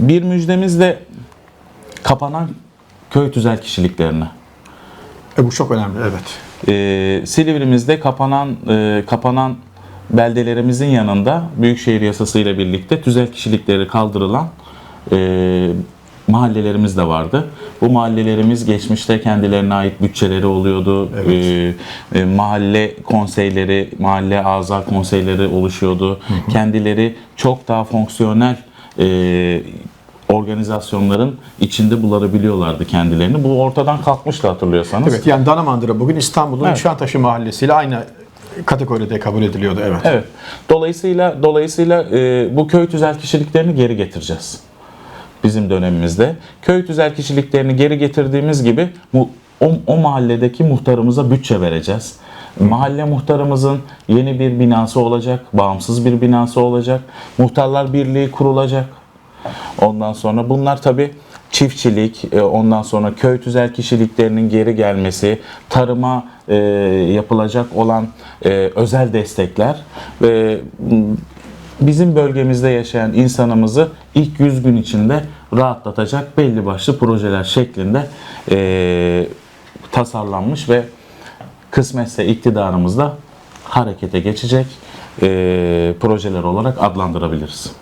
Bir müjdemiz de kapanan köy tüzel kişiliklerine. E, bu çok önemli evet. Ee, Silivrimizde kapanan e, kapanan beldelerimizin yanında Büyükşehir Yasası ile birlikte tüzel kişilikleri kaldırılan e, mahallelerimiz de vardı. Bu mahallelerimiz geçmişte kendilerine ait bütçeleri oluyordu. Ee, e, mahalle konseyleri, mahalle azar konseyleri oluşuyordu. Kendileri çok daha fonksiyonel e, organizasyonların içinde bulabiliyorlardı kendilerini. Bu ortadan kalkmıştı hatırlıyorsanız. Evet yani Danamandıra bugün İstanbul'un Evet. Nişantaşı mahallesiyle aynı kategoride kabul ediliyordu evet. Evet. Dolayısıyla dolayısıyla e, bu köy tüzel kişiliklerini geri getireceğiz. Bizim dönemimizde köy tüzel kişiliklerini geri getirdiğimiz gibi bu o, o mahalledeki muhtarımıza bütçe vereceğiz. Mahalle muhtarımızın yeni bir binası olacak, bağımsız bir binası olacak. Muhtarlar Birliği kurulacak. Ondan sonra bunlar tabi çiftçilik, e, ondan sonra köy tüzel kişiliklerinin geri gelmesi, tarıma e, yapılacak olan e, özel destekler ve bizim bölgemizde yaşayan insanımızı ilk 100 gün içinde rahatlatacak belli başlı projeler şeklinde tasarlanmış ve kısmetse iktidarımızda harekete geçecek e, projeler olarak adlandırabiliriz.